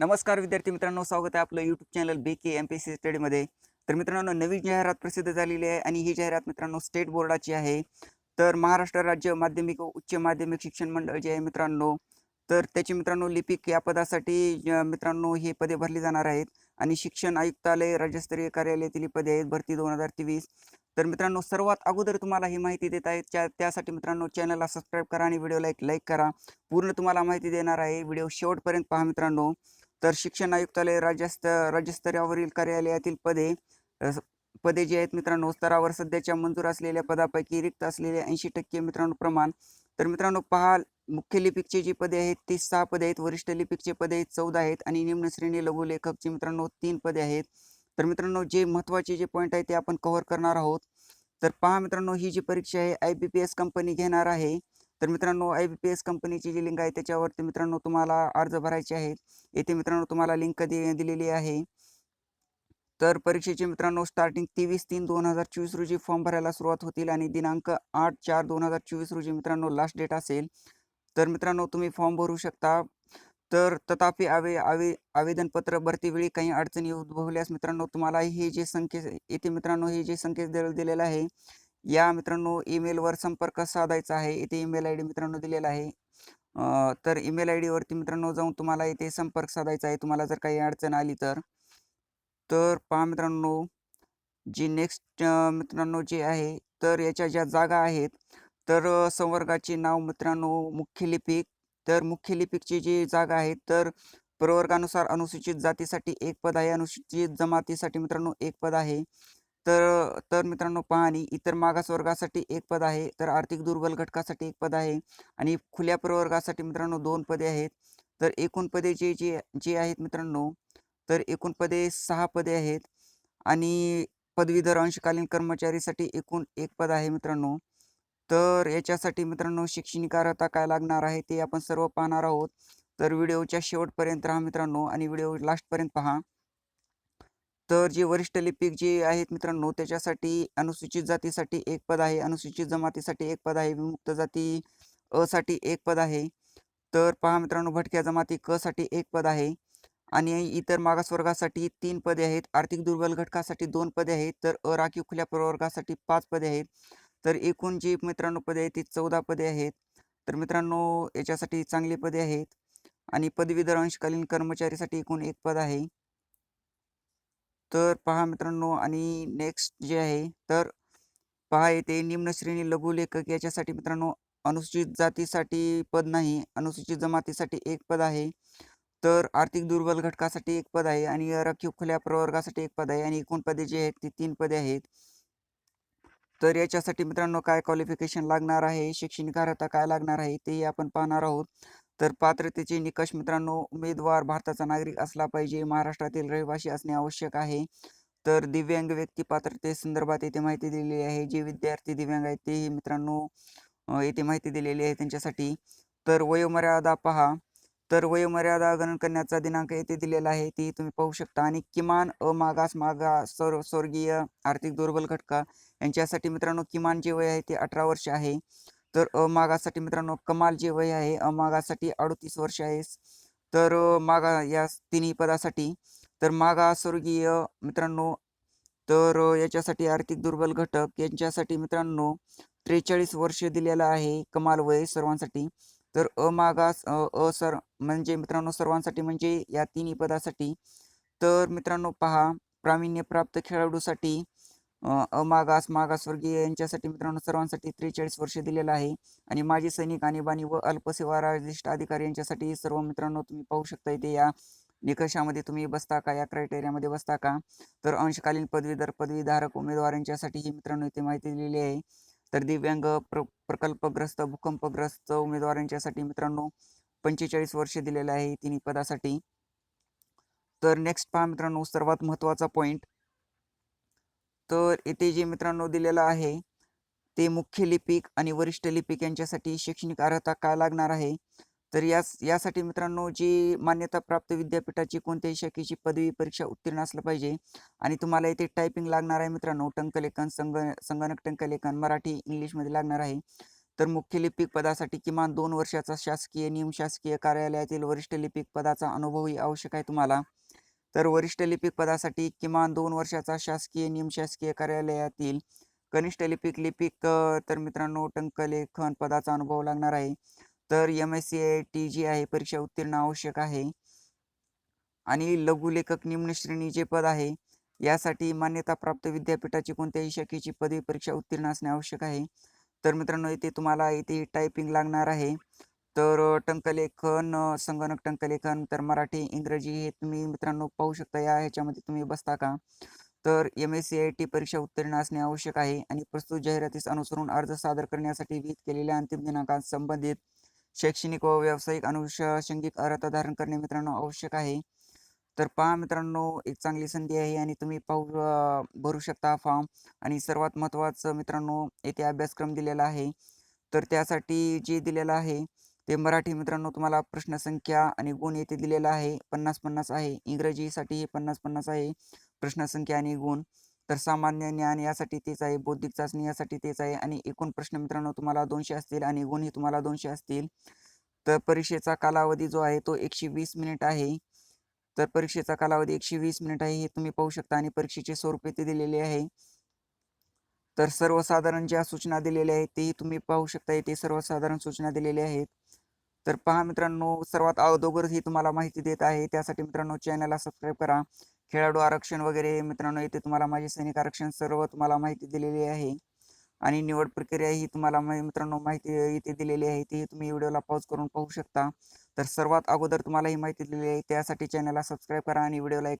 नमस्कार विद्यार्थी मित्रांनो स्वागत आहे आपलं YouTube channel B K M P C स्टडीमध्ये तर मित्रांनो नवीन जाहिरात प्रसिद्ध झालेली आहे आणि ही जाहिरात मित्रांनो स्टेट बोर्डाची आहे. तर महाराष्ट्र राज्य माध्यमिक व उच्च माध्यमिक शिक्षण मंडळ जे आहे मित्रांनो तर त्याची मित्रांनो लिपिक या पदासाठी मित्रांनो ही पदे भरली जाणार आहेत. आणि शिक्षण आयुक्तालय राज्यस्तरीय कार्यालयातील पदे आहेत भरती दोन हजार तेवीस. तर मित्रांनो सर्वात अगोदर तुम्हाला ही माहिती देत आहेत त्या त्यासाठी मित्रांनो चॅनलला सबस्क्राईब करा आणि व्हिडिओला एक लाईक करा. पूर्ण तुम्हाला माहिती देणार आहे व्हिडिओ शेवटपर्यंत पहा मित्रांनो. तर शिक्षण आयुक्तालय राज्यस्त राज्यस्तरावरील कार्यालयातील पदे पदे जी आहेत मित्रांनो स्तरावर सध्याच्या मंजूर असलेल्या पदापैकी रिक्त असलेले ऐंशी टक्के मित्रांनो प्रमाण. तर मित्रांनो पहा मुख्य लिपिकचे जी पदे आहेत ती सहा पदे आहेत. वरिष्ठ लिपिकचे पदे आहेत चौदा आहेत. आणि निम्न श्रेणी लघु लेखकची मित्रांनो तीन पदे आहेत. तर मित्रांनो जे महत्त्वाचे जे पॉईंट आहे ते आपण कव्हर करणार आहोत. तर पहा मित्रांनो ही जी परीक्षा आहे I B P S company घेणार आहे. तर मित्रांनो आय बी पी एस कंपनीची जी लिंक आहे त्याच्यावरती मित्रांनो तुम्हाला अर्ज भरायचे आहेत. येथे मित्रांनो तुम्हाला लिंक दि दिलेली आहे. तर परीक्षेचे मित्रांनो स्टार्टिंग तेवीस तीन दोन हजार चोवीस रोजी फॉर्म भरायला सुरुवात होतील आणि दिनांक आठ चार दोन हजार चोवीस रोजी मित्रांनो लास्ट डेट असेल. तर मित्रांनो तुम्ही फॉर्म भरू शकता. तर तथापि आवे आवे आवेदनपत्र भरतीवेळी काही अडचणी उद्भवल्यास मित्रांनो तुम्हाला हे जे संकेत येथे मित्रांनो हे जे संकेत दिले- दिलेलं आहे या मित्रांनो ईमेलवर संपर्क साधायचा आहे. इथे ईमेल आय डी मित्रांनो दिलेला आहे. तर ईमेल आय डीवरती मित्रांनो जाऊन तुम्हाला इथे संपर्क साधायचा आहे. तुम्हाला जर काही अडचण आली तर. तर पहा मित्रांनो जी नेक्स्ट मित्रांनो जे आहे तर याच्या ज्या जागा आहेत तर संवर्गाचे नाव मित्रांनो मुख्य लिपिक. तर मुख्य लिपिकची जी जागा आहे तर प्रवर्गानुसार अनुसूचित जातीसाठी एक पद आहे. अनुसूचित जमातीसाठी मित्रांनो एक पद आहे. तर तर मित्रांनो पहा आणि इतर मागासवर्गासाठी एक पद आहे तर आर्थिक दुर्बल घटकासाठी एक पद आहे आणि खुल्या प्रवर्गासाठी मित्रांनो दोन पदे आहेत. तर एकूण पदे जे जे जे आहेत मित्रांनो तर एकूण पदे सहा पदे आहेत आणि पदवीधर अंशकालीन कर्मचारीसाठी एकूण एक पद आहे मित्रांनो. तर याच्यासाठी मित्रांनो शैक्षणिक अर्हता काय लागणार आहे ते आपण सर्व पाहणार आहोत. तर व्हिडिओच्या शेवटपर्यंत राहा मित्रांनो आणि व्हिडिओ लास्टपर्यंत पहा. तर जे वरिष्ठ लिपिक जे आहेत मित्रांनो त्याच्यासाठी अनुसूचित जातीसाठी एक पद आहे अनुसूचित जमातीसाठी एक पद आहे विमुक्त जाती अ साठी एक पद आहे. तर पहा मित्रांनो भटक्या जमाती क साठी एक पद आहे आणि इतर मागासवर्गासाठी तीन पदे आहेत. आर्थिक दुर्बल घटकासाठी दोन पदे आहेत. तर अराखीव खुल्या प्रवर्गासाठी पाच पदे आहेत. तर एकूण जी मित्रांनो पदे आहेत ती चौदा पदे आहेत. तर मित्रांनो याच्यासाठी चांगली पदे आहेत आणि पदवीधर अंशकालीन कर्मचारीसाठी एकूण एक पद आहे. तर पहा मित्रांनो आणि नेक्स्ट जे आहे तर पहा येथे निम्न श्रेणी लघु लेखक याच्यासाठी मित्रांनो अनुसूचित जातीसाठी पद नाही अनुसूचित जमातीसाठी एक पद आहे. तर आर्थिक दुर्बल घटकासाठी एक पद आहे आणि राखीव खुल्या प्रवर्गासाठी एक पद आहे आणि एकूण पदे जी आहेत ती तीन पदे आहेत. तर याच्यासाठी मित्रांनो काय क्वालिफिकेशन लागणार आहे शैक्षणिक अर्हता काय लागणार आहे तेही आपण पाहणार आहोत. तर पात्रतेचे निकष मित्रांनो उमेदवार भारताचा नागरिक असला पाहिजे. महाराष्ट्रातील रहिवासी असणे आवश्यक आहे. तर दिव्यांग व्यक्ती पात्रते संदर्भात येथे माहिती दिलेली आहे. जे विद्यार्थी दिव्यांग आहेत तेही मित्रांनो येथे माहिती दिलेली आहे त्यांच्यासाठी. तर वयोमर्यादा पहा. तर वयोमर्यादा गणन करण्याचा दिनांक येथे दिलेला आहे. ती तुम्ही पाहू शकता. आणि किमान अमागास मागास स्वर स्वर्गीय आर्थिक दुर्बल घटका यांच्यासाठी मित्रांनो किमान जे वय आहे ते अठरा वर्ष आहे. तर मागासाठी मित्रांनो कमाल जे वय आहे अमागासाठी अडतीस वर्ष आहे तर मागा या तिन्ही पदासाठी तर मागासवर्गीय मित्रांनो तर याच्यासाठी आर्थिक दुर्बल घटक यांच्यासाठी मित्रांनो त्रेचाळीस वर्ष दिलेलं आहे कमाल वय सर्वांसाठी. तर अमागास असर म्हणजे मित्रांनो सर्वांसाठी म्हणजे या तिन्ही पदासाठी तर मित्रांनो पहा प्रावीण्यप्राप्त खेळाडूसाठी अमागास मागासवर्गीय यांच्यासाठी मित्रांनो सर्वांसाठी त्रेचाळीस वर्ष दिलेलं आहे. आणि माजी सैनिक आणीबाणी व अल्पसेवा राजनिष्ठ अधिकारी यांच्यासाठी सर्व मित्रांनो तुम्ही पाहू शकता इथे या निकषामध्ये तुम्ही बसता का? या क्रायटेरियामध्ये बसता का? तर अंशकालीन पदवीधर पदवीधारक उमेदवार यांच्यासाठी ही मित्रांनो इथे माहिती दिलेली आहे. तर दिव्यांग प्र प्रकल्पग्रस्त भूकंपग्रस्त उमेदवारांच्यासाठी मित्रांनो पंचेचाळीस वर्ष दिलेलं आहे तिन्ही पदासाठी. तर नेक्स्ट पहा मित्रांनो सर्वात महत्त्वाचा पॉईंट तर येथे जे मित्रांनो दिलेलं आहे ते मुख्य लिपिक आणि वरिष्ठ लिपिक यांच्यासाठी शैक्षणिक अर्हता काय लागणार आहे? तर यास यासाठी मित्रांनो जी मान्यताप्राप्त विद्यापीठाची कोणत्याही शाखेची पदवी परीक्षा उत्तीर्ण असलं पाहिजे आणि तुम्हाला इथे टायपिंग लागणार आहे मित्रांनो टंकलेखन संग संगणक टंकलेखन मराठी इंग्लिशमध्ये लागणार आहे. तर मुख्य लिपिक पदासाठी किमान दोन वर्षाचा शासकीय नियम शासकीय कार्यालयातील वरिष्ठ लिपिक पदाचा अनुभवही आवश्यक आहे तुम्हाला. तर वरिष्ठ लिपिक पदासाठी किमान दोन वर्षाचा शासकीय निमशासकीय कार्यालयातील कनिष्ठ लिपिक लिपिक तर मित्रांनो टंकलेखन पदाचा अनुभव लागणार आहे. तर M S C I T जी आहे परीक्षा उत्तीर्ण आवश्यक आहे. आणि लघुलेखक निम्न श्रेणीचे पद आहे यासाठी मान्यताप्राप्त विद्यापीठाची कोणत्याही शाखेची पदवी परीक्षा उत्तीर्ण असणे आवश्यक आहे. तर मित्रांनो इथे तुम्हाला इथे टायपिंग लागणार आहे. तर टंकलेखन संगणक टंकलेखन तर मराठी इंग्रजी हे तुम्ही मित्रांनो पाहू शकता या ह्याच्यामध्ये तुम्ही बसता का? तर M S C I T परीक्षा उत्तीर्ण असणे आवश्यक आहे आणि प्रस्तुत जाहिरातीस अनुसरून अर्ज सादर करण्यासाठी विहित केलेल्या अंतिम दिनांकात संबंधित शैक्षणिक व व्यावसायिक अनुषंगिक अर्हता धारण करणे मित्रांनो आवश्यक आहे. तर पहा मित्रांनो एक चांगली संधी आहे आणि तुम्ही पाहू भरू शकता फॉर्म. आणि सर्वात महत्त्वाचं मित्रांनो येथे अभ्यासक्रम दिलेला आहे. तर त्यासाठी जे दिलेलं आहे ते मराठी मित्रांनो तुम्हाला प्रश्नसंख्या आणि गुण येथे दिलेला आहे. पन्नास पन्नास आहे. इंग्रजीसाठी हे पन्नास पन्नास आहे. प्रश्नसंख्या आणि गुण. तर सामान्य ज्ञान यासाठी तेच आहे. बौद्धिक चाचणी यासाठी तेच आहे. आणि एकूण प्रश्न मित्रांनो तुम्हाला दोनशे असतील आणि गुणही तुम्हाला दोनशे असतील. तर परीक्षेचा कालावधी जो आहे तो एकशे वीस मिनिट आहे. तर परीक्षेचा कालावधी एकशे वीस मिनिट आहे हे तुम्ही पाहू शकता आणि परीक्षेचे स्वरूप येथे दिलेले आहे. तर सर्वसाधारण ज्या सूचना दिलेल्या आहेत तेही तुम्ही पाहू शकता. येथे सर्वसाधारण सूचना दिलेल्या आहेत. तर पहा मित्रांनो सर्वात अगोदर ही तुम्हाला माहिती देत आहे. त्यासाठी मित्रांनो चॅनलला सबस्क्राईब करा. खेळाडू आरक्षण वगैरे मित्रांनो इथे तुम्हाला माझे सैनिक आरक्षण सर्व तुम्हाला माहिती दिलेली आहे. आणि निवड प्रक्रिया ही तुम्हाला मित्रांनो माहिती इथे दिलेली आहे. ती तुम्ही व्हिडिओला पॉज करून पाहू शकता. तर सर्वात अगोदर तुम्हाला ही माहिती दिलेली आहे. त्यासाठी चॅनलला सबस्क्राईब करा आणि व्हिडिओला एक